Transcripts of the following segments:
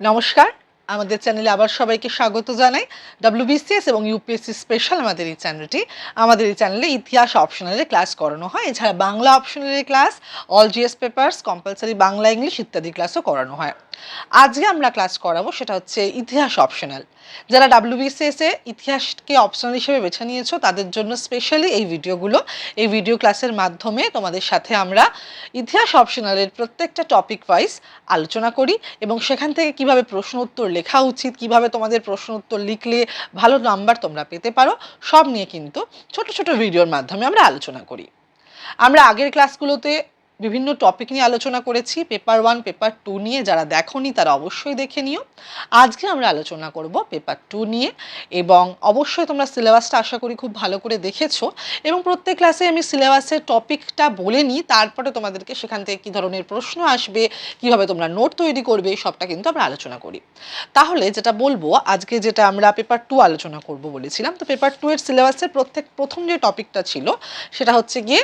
নমস্কার। আমাদের চ্যানেলে আবার সবাইকে স্বাগত জানাই। ডাব্লিউবিসিএস এবং ইউপিএসসি স্পেশাল আমাদের এই চ্যানেলটি। আমাদের এই চ্যানেলে ইতিহাস অপশনালে ক্লাস করানো হয়। এছাড়া Bangla অপশনালের class all GS papers compulsory Bangla English ইত্যাদি ক্লাসও করানো হয়। আজকে আমরা ক্লাস করাবো সেটা হচ্ছে ইতিহাস অপশনাল যারা ডাব্লিউবিসিএস ইতিহাসকে অপশনাল হিসেবে বেছে নিয়েছো, তাদের জন্য স্পেশালি এই ভিডিওগুলো, এই ভিডিও ক্লাসের মাধ্যমে তোমাদের সাথে আমরা ইতিহাস অপশনালের প্রত্যেকটা টপিক ওয়াইজ আলোচনা করি এবং সেখান থেকে কীভাবে প্রশ্ন উত্তর লেখা উচিত, কীভাবে তোমাদের প্রশ্ন উত্তর লিখলে ভালো নাম্বার তোমরা পেতে পারো, সব নিয়ে কিন্তু ছোট ছোট ভিডিওর মাধ্যমে আমরা আলোচনা করি। আমরা আগের ক্লাসগুলোতে বিভিন্ন টপিক নিয়ে আলোচনা করেছি। পেপার ওয়ান পেপার টু নিয়ে যারা দেখোনি তারা অবশ্যই দেখে নিও। আজকে আমরা আলোচনা করব পেপার টু নিয়ে এবং অবশ্যই তোমরা সিলেবাসটা আশা করি খুব ভালো করে দেখেছ এবং প্রত্যেক ক্লাসে আমি সিলেবাসের টপিকটা বলে নিই, তারপরে তোমাদেরকে সেখান থেকে কী ধরনের প্রশ্ন আসবে, কীভাবে তোমরা নোট তৈরি করবে, সবটা কিন্তু আমরা আলোচনা করি। তাহলে যেটা বলব, আজকে যেটা আমরা পেপার টু আলোচনা করব বলেছিলাম, তো পেপার টু এর সিলেবাসের প্রত্যেক, প্রথম যে টপিকটা ছিল, সেটা হচ্ছে গিয়ে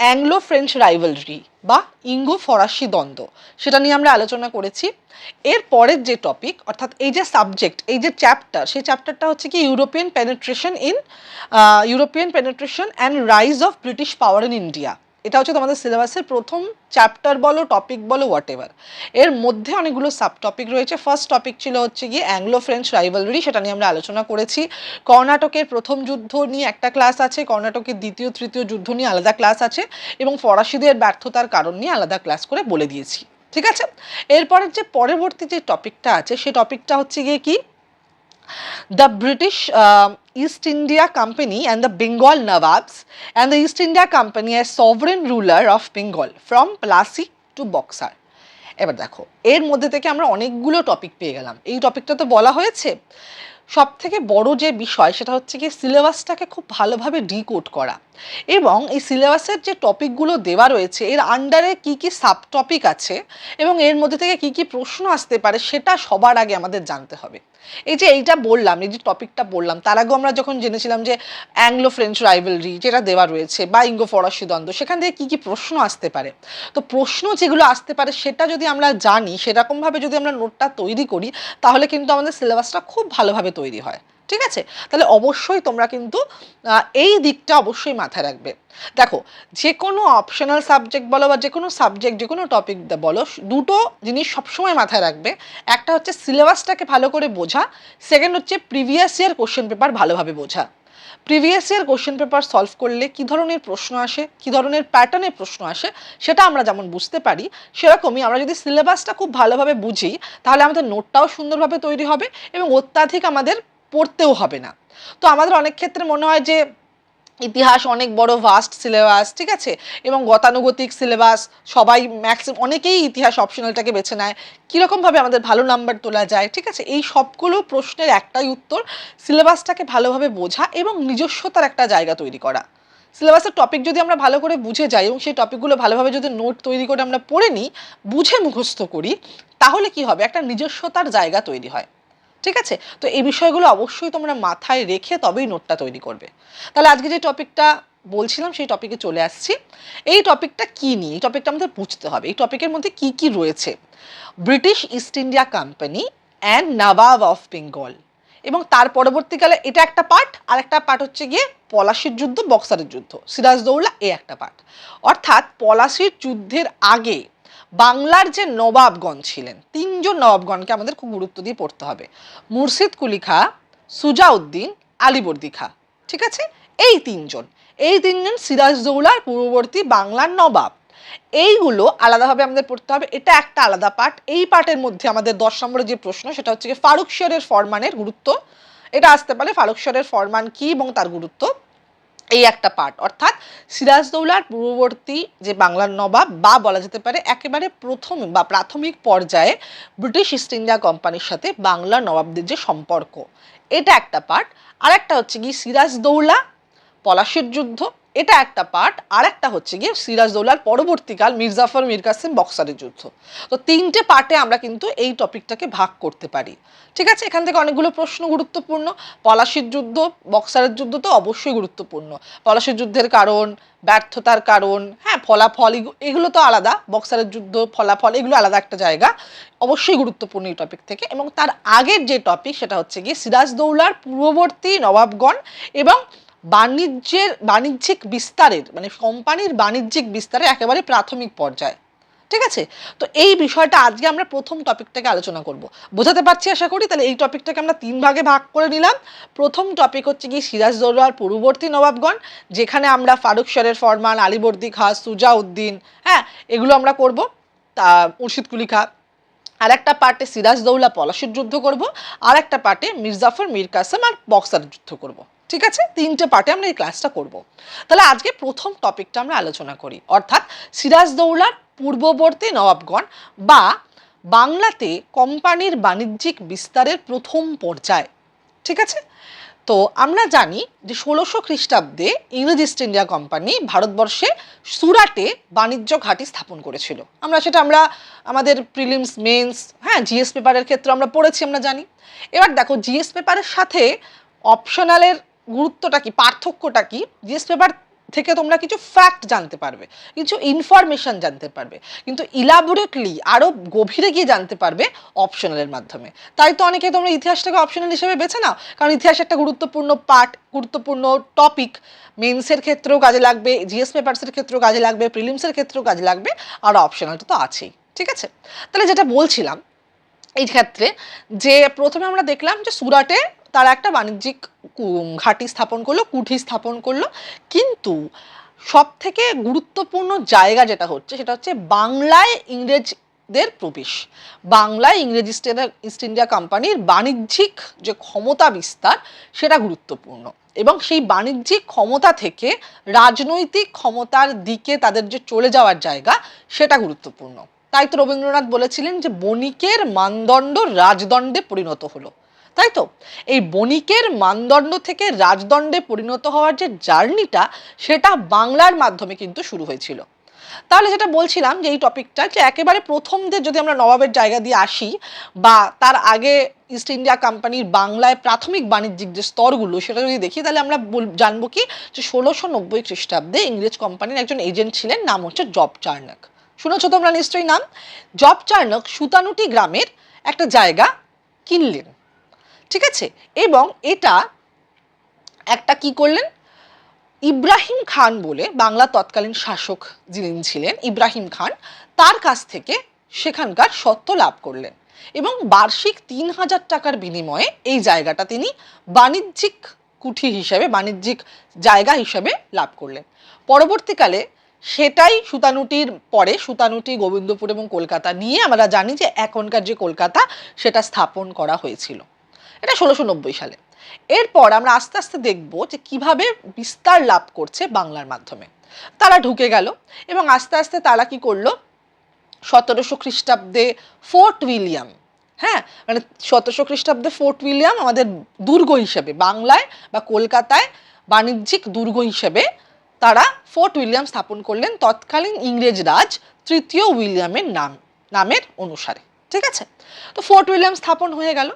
অ্যাংলো ফ্রেঞ্চ রাইভালরি বা ইঙ্গো ফরাসি দ্বন্দ্ব। সেটা নিয়ে আমরা আলোচনা করেছি। এর পরের যে টপিক অর্থাৎ এই যে সাবজেক্ট এই যে চ্যাপ্টার সেই চ্যাপ্টারটা হচ্ছে কি European penetration in European penetration and rise of British power in India এটা হচ্ছে তোমাদের সিলেবাসের প্রথম চ্যাপ্টার বলো টপিক বলো হোয়াট এভার এর মধ্যে অনেকগুলো সাব টপিক রয়েছে। ফার্স্ট টপিক ছিল হচ্ছে গিয়ে অ্যাংলো ফ্রেঞ্চ রাইভালরি সেটা নিয়ে আমরা আলোচনা করেছি। কর্ণাটকের প্রথম যুদ্ধ নিয়ে একটা ক্লাস আছে, কর্ণাটকের দ্বিতীয়, তৃতীয় যুদ্ধ নিয়ে আলাদা ক্লাস আছে এবং ফরাসিদের ব্যর্থতার কারণ নিয়ে আলাদা ক্লাস করে বলে দিয়েছি। ঠিক আছে? এরপরের যে পরবর্তী যে টপিকটা আছে, সে টপিকটা হচ্ছে গিয়ে কি? The British uh, East India Company and the Bengal Nawabs. And the East India Company as sovereign ruler of Bengal from Plassey to Boxer. এবার দেখো এর মধ্যে থেকে আমরা অনেকগুলো টপিক পেয়ে গেলাম। এই টপিকটা তো বলা হয়েছে। সব থেকে বড় যে বিষয় সেটা হচ্ছে কি সিলেবাসটাকে খুব ভালোভাবে ডিকোড করা। এবং এই সিলেবাসের যে টপিকগুলো দেওয়া রয়েছে এর আন্ডারে কি কি সাব টপিক আছে এবং এর মধ্যে থেকে কি কি প্রশ্ন আসতে পারে সেটা সবার আগে আমাদের জানতে হবে। এই যে এইটা বললাম, এই যে টপিকটা বললাম, তার আগেও আমরা যখন জেনেছিলাম যে অ্যাংলো ফ্রেঞ্চ রাইভেলরি যেটা দেওয়া রয়েছে বা ইঙ্গো ফরাসি দ্বন্দ্ব, সেখান থেকে কী কী প্রশ্ন আসতে পারে? তো প্রশ্ন যেগুলো আসতে পারে সেটা যদি আমরা জানি, সেরকমভাবে যদি আমরা নোটটা তৈরি করি, তাহলে কিন্তু আমাদের সিলেবাসটা খুব ভালোভাবে তৈরি হয়। ঠিক আছে? তাহলে অবশ্যই তোমরা কিন্তু এই দিকটা অবশ্যই মাথায় রাখবে। দেখো যে কোনো অপশনাল সাবজেক্ট বলো বা যে কোনো সাবজেক্ট যে কোনো টপিক বলো, দুটো জিনিস সবসময় মাথায় রাখবে। একটা হচ্ছে সিলেবাসটাকে ভালো করে বোঝা সেকেন্ড হচ্ছে প্রিভিয়াস ইয়ার কোশ্চেন পেপার ভালোভাবে বোঝা। Previous year question paper solve করলে কী ধরনের প্রশ্ন আসে, কী ধরনের প্যাটার্নের প্রশ্ন আসে, সেটা আমরা যেমন বুঝতে পারি, সেরকমই আমরা যদি সিলেবাসটা খুব ভালোভাবে বুঝি, তাহলে আমাদের নোটটাও সুন্দরভাবে তৈরি হবে এবং অত্যাধিক আমাদের পড়তেও হবে না। তো আমাদের অনেক ক্ষেত্রে মনে হয় যে ইতিহাস অনেক বড় ভাস্ট সিলেবাস ঠিক আছে? এবং গতানুগতিক সিলেবাস সবাই ম্যাক্সিমাম অনেকেই ইতিহাস অপশনালটাকে বেছে নেয়। কীরকমভাবে আমাদের ভালো নাম্বার তোলা যায়, ঠিক আছে? এই সবগুলো প্রশ্নের একটাই উত্তর সিলেবাসটাকে ভালোভাবে বোঝা এবং নিজস্বতার একটা জায়গা তৈরি করা। সিলেবাসের টপিক যদি আমরা ভালো করে বুঝে যাই এবং সেই টপিকগুলো ভালোভাবে যদি নোট তৈরি করে আমরা পড়ে নিই, বুঝে মুখস্থ করি, তাহলে কি হবে? একটা নিজস্বতার জায়গা তৈরি হয়। ঠিক আছে? তো এই বিষয়গুলো অবশ্যই তোমরা মাথায় রেখে তবেই নোটটা তৈরি করবে। তাহলে আজকে যে টপিকটা বলছিলাম, সেই টপিকে চলে আসছি। এই টপিকটা কি নিয়ে? এই টপিকটা আমাদের বুঝতে হবে। এই টপিকের মধ্যে কি কি রয়েছে? British East India Company and Nawab of Bengal এবং তার পরবর্তীকালে এটা একটা পার্ট আর একটা পার্ট হচ্ছে গিয়ে পলাশির যুদ্ধ, বক্সারের যুদ্ধ। সিরাজদৌল্লা এ একটা পার্ট অর্থাৎ পলাশির যুদ্ধের আগে বাংলার যে নবাবগণ ছিলেন, তিনজন নবাবগণকে আমাদের খুব গুরুত্ব দিয়ে পড়তে হবে। মুর্শিদ কুলি খা সুজাউদ্দিন আলিবর্দি খা ঠিক আছে? এই তিনজন। এই তিনজন সিরাজদৌলার পূর্ববর্তী বাংলার নবাব। এইগুলো আলাদাভাবে আমাদের পড়তে হবে। এটা একটা আলাদা পাঠ। এই পার্টের মধ্যে আমাদের দশ নম্বরের যে প্রশ্ন, সেটা হচ্ছে ফারুক শেরের ফরমানের গুরুত্ব। এটা আসতে পারে ফারুক শেরের ফরমান কি এবং তার গুরুত্ব? এই একটা পার্ট অর্থাৎ সিরাজদৌলার পূর্ববর্তী যে বাংলার নবাব বা বলা যেতে পারে একেবারে প্রথম বা প্রাথমিক পর্যায়ে ব্রিটিশ ইস্ট ইন্ডিয়া কোম্পানির সাথে বাংলার নবাবদের যে সম্পর্ক। এটা একটা পার্ট আর একটা হচ্ছে কি সিরাজদৌলা পলাশির যুদ্ধ, এটা একটা পার্ট। আর একটা হচ্ছে গিয়ে সিরাজদৌলার পরবর্তীকাল মির্জাফর মীর কাসিম বক্সারের যুদ্ধ। তো তিনটে পার্টে আমরা কিন্তু এই টপিকটাকে ভাগ করতে পারি। ঠিক আছে? এখান থেকে অনেকগুলো প্রশ্ন গুরুত্বপূর্ণ। পলাশির যুদ্ধ, বক্সারের যুদ্ধ তো অবশ্যই গুরুত্বপূর্ণ। পলাশির যুদ্ধের কারণ, ব্যর্থতার কারণ হ্যাঁ ফলাফল, এগু- এগুলো তো আলাদা। বক্সারের যুদ্ধ, ফলাফল, এগুলো আলাদা একটা জায়গা। অবশ্যই গুরুত্বপূর্ণ এই টপিক থেকে। এবং তার আগের যে টপিক, সেটা হচ্ছে গিয়ে সিরাজদৌলার পূর্ববর্তী নবাবগণ এবং বাণিজ্যের, বাণিজ্যিক বিস্তারের মানে কোম্পানির বাণিজ্যিক বিস্তারের একেবারে প্রাথমিক পর্যায়ে। ঠিক আছে? তো এই বিষয়টা আজকে আমরা প্রথম টপিকটাকে আলোচনা করব। বোঝাতে পারছি আশা করি? তাহলে এই টপিকটাকে আমরা তিন ভাগে ভাগ করে নিলাম। প্রথম টপিক হচ্ছে কি সিরাজদৌলার পূর্ববর্তী নবাবগণ, যেখানে আমরা ফারুক শরের ফরমান, আলিবর্দি খাঁ সুজাউদ্দিন হ্যাঁ এগুলো আমরা করব। তা, মুর্শিদ কুলি খাঁ আর একটা পার্টে সিরাজদৌলা পলাশির যুদ্ধ করব। আর একটা পার্টে মির্জাফর মীর কাসেম আর বক্সার যুদ্ধ করব। ঠিক আছে? তিনটে পার্টে আমরা এই ক্লাসটা করব। তাহলে আজকে প্রথম টপিকটা আমরা আলোচনা করি। অর্থাৎ সিরাজদৌলার পূর্ববর্তী নবাবগণ বা বাংলাতে কোম্পানির বাণিজ্যিক বিস্তারের প্রথম পর্যায়। ঠিক আছে? তো আমরা জানি যে ষোলোশো খ্রিস্টাব্দে ইংরেজ ইস্ট ইন্ডিয়া কোম্পানি ভারতবর্ষে সুরাটে বাণিজ্য ঘাঁটি স্থাপন করেছিল। আমরা সেটা আমরা আমাদের প্রিলিমস মেন্স হ্যাঁ জিএস পেপারের ক্ষেত্রে আমরা পড়েছি, আমরা জানি। এবার দেখো জিএস পেপারের সাথে অপশনালের গুরুত্বটা কি, পার্থক্যটা কি, জিএস পেপার থেকে তোমরা কিছু ফ্যাক্ট জানতে পারবে, কিছু ইনফরমেশন জানতে পারবে, কিন্তু ইলাবোরেটলি আরও গভীরে গিয়ে জানতে পারবে অপশনালের মাধ্যমে। তাই তো অনেকে তোমরা ইতিহাসটাকে অপশনাল হিসেবে বেছে নাও, কারণ ইতিহাস একটা গুরুত্বপূর্ণ পার্ট গুরুত্বপূর্ণ টপিক মেন্সের ক্ষেত্রেও কাজে লাগবে, জিএস পেপার্সের ক্ষেত্রেও কাজে লাগবে প্রিলিমসের ক্ষেত্রেও কাজে লাগবে, আর অপশনালটা তো আছেই, ঠিক আছে? তাহলে যেটা বলছিলাম, এই ক্ষেত্রে যে প্রথমে আমরা দেখলাম যে সুরাটে তারা একটা বাণিজ্যিক ঘাঁটি স্থাপন করল, কুঠি স্থাপন করল। কিন্তু সব থেকে গুরুত্বপূর্ণ জায়গা যেটা হচ্ছে, সেটা হচ্ছে বাংলায় ইংরেজদের প্রবেশ। বাংলায় ইংরেজ ইস্ট ইস্ট ইন্ডিয়া কোম্পানির বাণিজ্যিক যে ক্ষমতা বিস্তার, সেটা গুরুত্বপূর্ণ। এবং সেই বাণিজ্যিক ক্ষমতা থেকে রাজনৈতিক ক্ষমতার দিকে তাদের যে চলে যাওয়ার জায়গা, সেটা গুরুত্বপূর্ণ। তাই তো রবীন্দ্রনাথ বলেছিলেন যে, বণিকের মানদণ্ড রাজদণ্ডে পরিণত হলো। তাই তো? এই বণিকের মানদণ্ড থেকে রাজদণ্ডে পরিণত হওয়ার যে জার্নিটা, সেটা বাংলার মাধ্যমে কিন্তু শুরু হয়েছিল। তাহলে যেটা বলছিলাম যে এই টপিকটা যে একেবারে প্রথমদের যদি আমরা নবাবের জায়গা দিয়ে আসি বা তার আগে ইস্ট ইন্ডিয়া কোম্পানির বাংলায় প্রাথমিক বাণিজ্যিক যে স্তরগুলো, সেটা যদি দেখি, তাহলে আমরা জানব কি যে ষোলোশো নব্বই খ্রিস্টাব্দে ইংরেজ কোম্পানির একজন এজেন্ট ছিলেন, নাম হচ্ছে জব চার্নক শুনেছো তোমরা নিশ্চয়ই নাম? জব চার্নক সুতানুটি গ্রামের একটা জায়গা কিনলেন। ঠিক আছে? এবং এটা একটা কি করলেন? ইব্রাহিম খান বলে বাংলা তৎকালীন শাসক যিনি ছিলেন, ইব্রাহিম খান, তার কাছ থেকে সেখানকার সত্ত্ব লাভ করলেন। এবং বার্ষিক তিন হাজার টাকার বিনিময়ে এই জায়গাটা তিনি বাণিজ্যিক কুঠি হিসেবে, বাণিজ্যিক জায়গা হিসেবে লাভ করলেন। পরবর্তীকালে সেটাই সুতানুটির পরে সুতানুটি, গোবিন্দপুর এবং কলকাতা নিয়ে আমরা জানি যে এখনকার যে কলকাতা, সেটা স্থাপন করা হয়েছিল। এটা ষোলোশো সালে। এরপর আমরা আস্তে আস্তে দেখব যে কীভাবে বিস্তার লাভ করছে বাংলার মাধ্যমে। তারা ঢুকে গেল এবং আস্তে আস্তে তারা কি করল? সতেরোশো খ্রিস্টাব্দে ফোর্ট উইলিয়াম হ্যাঁ? মানে সতেরোশো খ্রিস্টাব্দে ফোর্ট উইলিয়াম আমাদের দুর্গ হিসেবে, বাংলায় বা কলকাতায় বাণিজ্যিক দুর্গ হিসেবে তারা ফোর্ট উইলিয়াম স্থাপন করলেন। তৎকালীন ইংরেজ রাজ তৃতীয় উইলিয়ামের নাম, নামের অনুসারে। ঠিক আছে? তো ফোর্ট উইলিয়াম স্থাপন হয়ে গেল।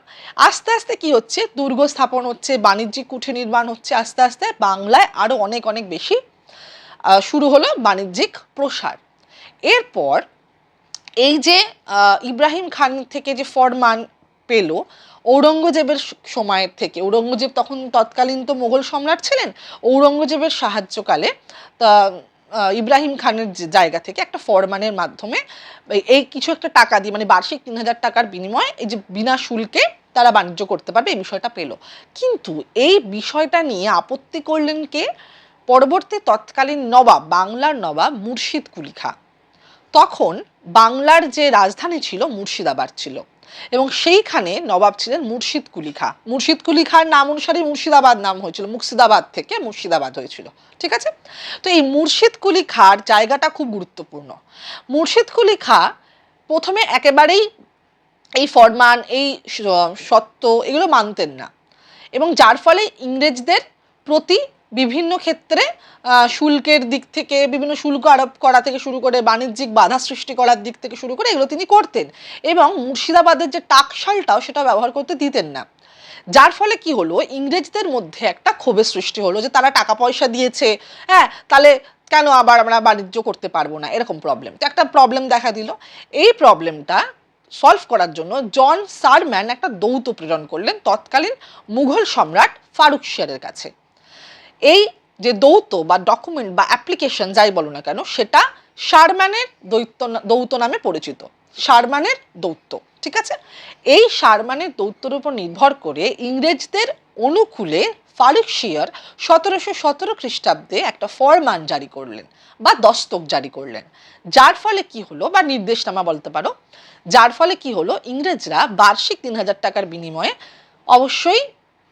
আস্তে আস্তে কি হচ্ছে? দুর্গ স্থাপন হচ্ছে, বাণিজ্যিক কুঠি নির্মাণ হচ্ছে আস্তে আস্তে। বাংলায় আরও অনেক অনেক বেশি শুরু হলো বাণিজ্যিক প্রসার। এরপর এই যে ইব্রাহিম খান থেকে যে ফরমান পেল, ঔরঙ্গজেবের সময়ের থেকে, ঔরঙ্গজেব তখন তৎকালীন তো মোগল সম্রাট ছিলেন, ঔরঙ্গজেবের সাহায্যকালে, তা ইব্রাহিম খানের জায়গা থেকে একটা ফরমানের মাধ্যমে এই- কিছু একটা টাকা দিয়ে মানে বার্ষিক তিন হাজার টাকার বিনিময়ে এই যে বিনা শুল্কে তারা বাণিজ্য করতে পারবে, এই বিষয়টা পেল। কিন্তু এই বিষয়টা নিয়ে আপত্তি করলেন কে? পরবর্তী তৎকালীন নবাব, বাংলার নবাব মুর্শিদ কুলি খাঁ তখন বাংলার যে রাজধানী ছিল মুর্শিদাবাদ ছিল। এবং সেইখানে নবাব ছিলেন মুর্শিদ কুলি খাঁ মুর্শিদ কুলি খাঁর নাম অনুসারে মুর্শিদাবাদ নাম হয়েছিল, মুর্শিদাবাদ থেকে মুর্শিদাবাদ হয়েছিল। ঠিক আছে? তো এই মুর্শিদ কুলি খাঁর জায়গাটা খুব গুরুত্বপূর্ণ। মুর্শিদ কুলি খাঁ প্রথমে একেবারেই এই ফরমান, এই সত্য এগুলো মানতেন না। এবং যার ফলে ইংরেজদের প্রতি বিভিন্ন ক্ষেত্রে শুল্কের দিক থেকে, বিভিন্ন শুল্ক আরোপ করা থেকে শুরু করে, বাণিজ্যিক বাধা সৃষ্টি করার দিক থেকে শুরু করে এগুলো তিনি করতেন। এবং মুর্শিদাবাদের যে টাকশালটাও সেটা ব্যবহার করতে দিতেন না। যার ফলে কি হলো? ইংরেজদের মধ্যে একটা ক্ষোভের সৃষ্টি হলো যে তারা টাকা পয়সা দিয়েছে হ্যাঁ তাহলে কেন আবার আমরা বাণিজ্য করতে পারব না? এরকম প্রবলেম তো একটা প্রবলেম দেখা দিল। এই প্রবলেমটা সলভ করার জন্য জন সারম্যান একটা দৌত প্রেরণ করলেন তৎকালীন মুঘল সম্রাট ফারুক শেয়ারের কাছে। এই যে দৌত বা ডকুমেন্ট বা অ্যাপ্লিকেশন যাই বলো না কেন, সেটা শারম্যানের দৈত্য দৌত নামে পরিচিত। শারম্যানের দৌত্য, ঠিক আছে? এই শারম্যানের দৌত্যর উপর নির্ভর করে ইংরেজদের অনুকূলে ফারুক শিয়ার সতেরোশো সতেরো খ্রিস্টাব্দে একটা ফরমান জারি করলেন বা দস্তক জারি করলেন। যার ফলে কি হলো বা নির্দেশনামা বলতে পারো, যার ফলে কি হলো, ইংরেজরা বার্ষিক তিন হাজার টাকার বিনিময়ে অবশ্যই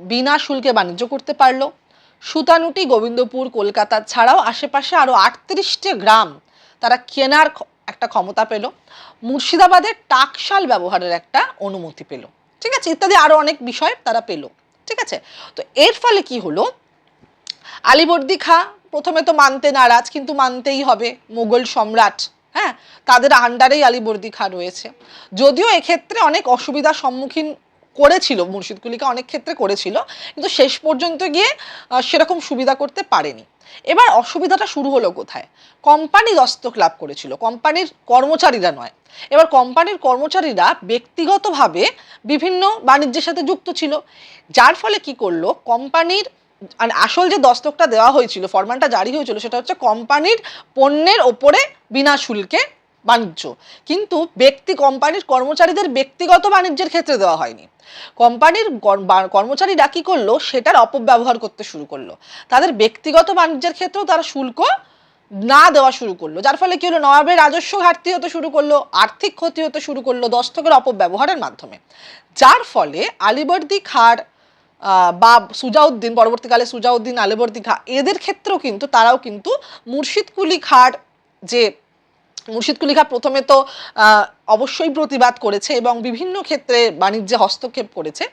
বিনা শুল্কে বাণিজ্য করতে পারল। সুতানুটি গোবিন্দপুর, কলকাতা ছাড়াও আশেপাশে আরও আটত্রিশটি গ্রাম তারা কেনার একটা ক্ষমতা পেল। মুর্শিদাবাদের টাকশাল ব্যবহারের একটা অনুমতি পেল। ঠিক আছে? ইত্যাদি আরও অনেক বিষয় তারা পেল। ঠিক আছে? তো এর ফলে কি হলো? আলিবর্দি খা প্রথমে তো মানতে নারাজ, কিন্তু মানতেই হবে, মোগল সম্রাট হ্যাঁ? তাদের আন্ডারেই আলিবর্দি খা রয়েছে। যদিও এক্ষেত্রে অনেক অসুবিধার সম্মুখীন করেছিল, মুর্শিদ কুলিকা অনেক ক্ষেত্রে করেছিল, কিন্তু শেষ পর্যন্ত গিয়ে সেরকম সুবিধা করতে পারেনি। এবার অসুবিধাটা শুরু হলো কোথায়? কোম্পানি দস্তক লাভ করেছিল, কোম্পানির কর্মচারীরা নয়। এবার কোম্পানির কর্মচারীরা ব্যক্তিগতভাবে বিভিন্ন বাণিজ্যের সাথে যুক্ত ছিল, যার ফলে কি করল, কোম্পানির আর আসল যে দস্তকটা দেওয়া হয়েছিল, ফরমানটা জারি হয়েছিল, সেটা হচ্ছে কোম্পানির পণ্যের ওপরে বিনা শুল্কে বাণিজ্য। কিন্তু ব্যক্তি, কোম্পানির কর্মচারীদের ব্যক্তিগত বাণিজ্যের ক্ষেত্রে দেওয়া হয়নি। কোম্পানির কর্মচারীরা কি করল? সেটার অপব্যবহার করতে শুরু করল। তাদের ব্যক্তিগত বাণিজ্যের ক্ষেত্রেও তারা শুল্ক না দেওয়া শুরু করল। যার ফলে কি হলো? নবাবের রাজস্ব ঘাটতি হতে শুরু করল, আর্থিক ক্ষতি হতে শুরু করল দস্তকের অপব্যবহারের মাধ্যমে। যার ফলে আলিবর্দি খার বা সুজাউদ্দিন, পরবর্তীকালে সুজাউদ্দিন, আলিবর্দি খা, এদের ক্ষেত্রেও কিন্তু তারাও কিন্তু মুর্শিদকুলি খার যে মুর্শিদকুলি খা প্রথমে তো অবশ্যই প্রতিবাদ করেছে এবং বিভিন্ন ক্ষেত্রে বাণিজ্যে হস্তক্ষেপ করেছে।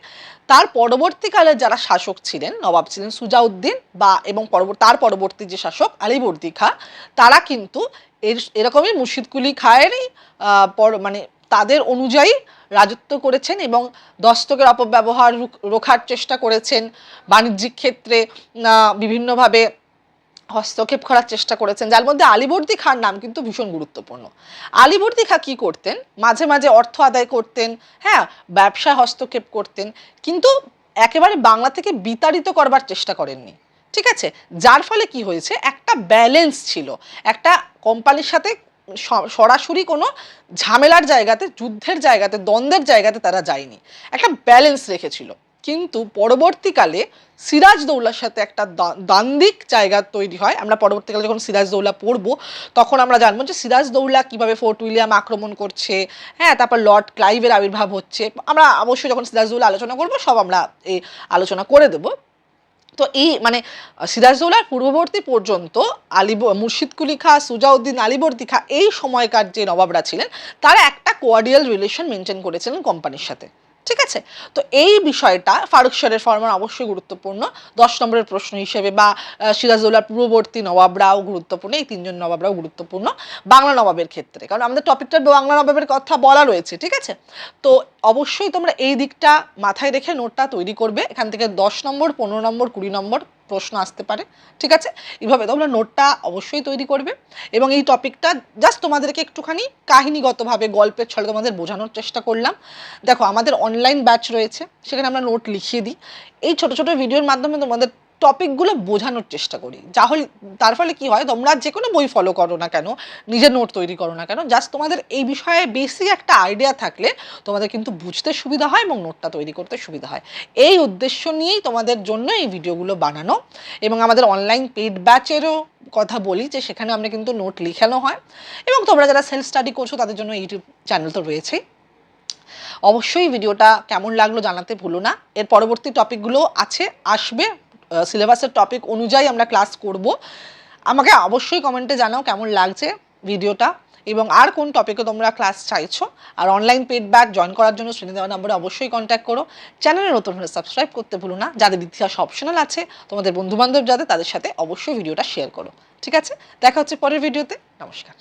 তার পরবর্তীকালে যারা শাসক ছিলেন নবাব ছিলেন সুজাউদ্দিন বা এবং তার পরবর্তী যে শাসক আলিবর্দি খা তারা কিন্তু এর এরকমই মুর্শিদকুলি খায়েরই আহ, পর- মানে তাদের অনুযায়ী রাজত্ব করেছেন এবং দস্তকের অপব্যবহার রোখার চেষ্টা করেছেন। বাণিজ্যিক ক্ষেত্রে বিভিন্নভাবে হস্তক্ষেপ করার চেষ্টা করেছেন, যার মধ্যে আলিবর্দি খার নাম কিন্তু ভীষণ গুরুত্বপূর্ণ। আলিবর্দি খা কি করতেন? মাঝে মাঝে অর্থ আদায় করতেন হ্যাঁ ব্যবসায় হস্তক্ষেপ করতেন, কিন্তু একেবারে বাংলা থেকে বিতাড়িত করবার চেষ্টা করেননি। ঠিক আছে? যার ফলে কি হয়েছে? একটা ব্যালেন্স ছিল। একটা কোম্পানির সাথে সরাসরি কোনো ঝামেলার জায়গাতে, যুদ্ধের জায়গাতে, দ্বন্দ্বের জায়গাতে তারা যায়নি। একটা ব্যালেন্স রেখেছিল। কিন্তু পরবর্তীকালে সিরাজ দৌলার সাথে একটা দ্বান্দ্বিক জায়গা তৈরি হয়। আমরা পরবর্তীকালে যখন সিরাজ দৌলা পড়ব, তখন আমরা জানব যে সিরাজ দৌলা কীভাবে ফোর্ট উইলিয়াম আক্রমণ করছে হ্যাঁ তারপর লর্ড ক্লাইভের আবির্ভাব হচ্ছে। আমরা অবশ্যই যখন সিরাজ দৌলা আলোচনা করব, সব আমরা এই আলোচনা করে দেবো। তো এই মানে সিরাজদৌলার পূর্ববর্তী পর্যন্ত আলিব মুর্শিদকুলি খা সুজাউদ্দিন আলিবর্দি খা এই সময়কার যে নবাবরা ছিলেন, তারা একটা কোয়ার্ডিয়াল রিলেশন মেনটেন করেছিলেন কোম্পানির সাথে। ঠিক আছে? তো এই বিষয়টা ফারুক শাহের ফরমান অবশ্যই গুরুত্বপূর্ণ। দশ নম্বরের প্রশ্ন হিসেবে বা সিরাজউল্লাহ পূর্ববর্তী নবাবরাও গুরুত্বপূর্ণ, এই তিনজন নবাবরাও গুরুত্বপূর্ণ বাংলা নবাবের ক্ষেত্রে। কারণ আমাদের টপিকটা বাংলা নবাবের কথা বলা রয়েছে, ঠিক আছে? তো অবশ্যই তোমরা এই দিকটা মাথায় রেখে নোটটা তৈরি করবে। এখান থেকে দশ নম্বর, পনেরো নম্বর, কুড়ি নম্বর প্রশ্ন আসতে পারে। ঠিক আছে? এইভাবে তোমরা নোটটা অবশ্যই তৈরি করবে এবং এই টপিকটা জাস্ট তোমাদেরকে একটুখানি কাহিনীগতভাবে, গল্পের ছলে তোমাদের বোঝানোর চেষ্টা করলাম। দেখো, আমাদের অনলাইন ব্যাচ রয়েছে, সেখানে আমরা নোট লিখিয়ে দিই। এই ছোট ছোট ভিডিওর মাধ্যমে তোমাদের টপিকগুলো বোঝানোর চেষ্টা করি। যাহলে তার ফলে কি হয়, তোমরা যে কোনো বই ফলো করো না কেন, নিজের নোট তৈরি করো না কেন জাস্ট তোমাদের এই বিষয়ে বেসিক একটা আইডিয়া থাকলে তোমাদের কিন্তু বুঝতে সুবিধা হয় এবং নোটটা তৈরি করতে সুবিধা হয়। এই উদ্দেশ্য নিয়েই তোমাদের জন্য এই ভিডিওগুলো বানানো এবং আমাদের অনলাইন পেড ব্যাচেরও কথা বলি যে সেখানে আমরা কিন্তু নোট লিখানো হয় এবং তোমরা যারা সেলফ স্টাডি করছ তাদের জন্য ইউটিউব চ্যানেল তো রয়েছেই। অবশ্যই ভিডিওটা কেমন লাগল জানাতে ভুলো না। এর পরবর্তী টপিকগুলো আছে, আসবে সিলেবাসের টপিক অনুযায়ী আমরা ক্লাস করব। আমাকে অবশ্যই কমেন্টে জানাও কেমন লাগছে ভিডিওটা এবং আর কোন টপিকে তোমরা ক্লাস চাইছো। আর অনলাইন পেড জয়েন করার জন্য শ্রেণি দেওয়া নম্বরে অবশ্যই কন্ট্যাক্ট করো। চ্যানেলে নতুন হলে সাবস্ক্রাইব করতে ভুলো না। যাদের ইতিহাস অপশনাল আছে, তোমাদের বন্ধুবান্ধব যাদের, তাদের সাথে অবশ্যই ভিডিওটা শেয়ার করো। ঠিক আছে? দেখা হচ্ছে পরের ভিডিওতে নমস্কার।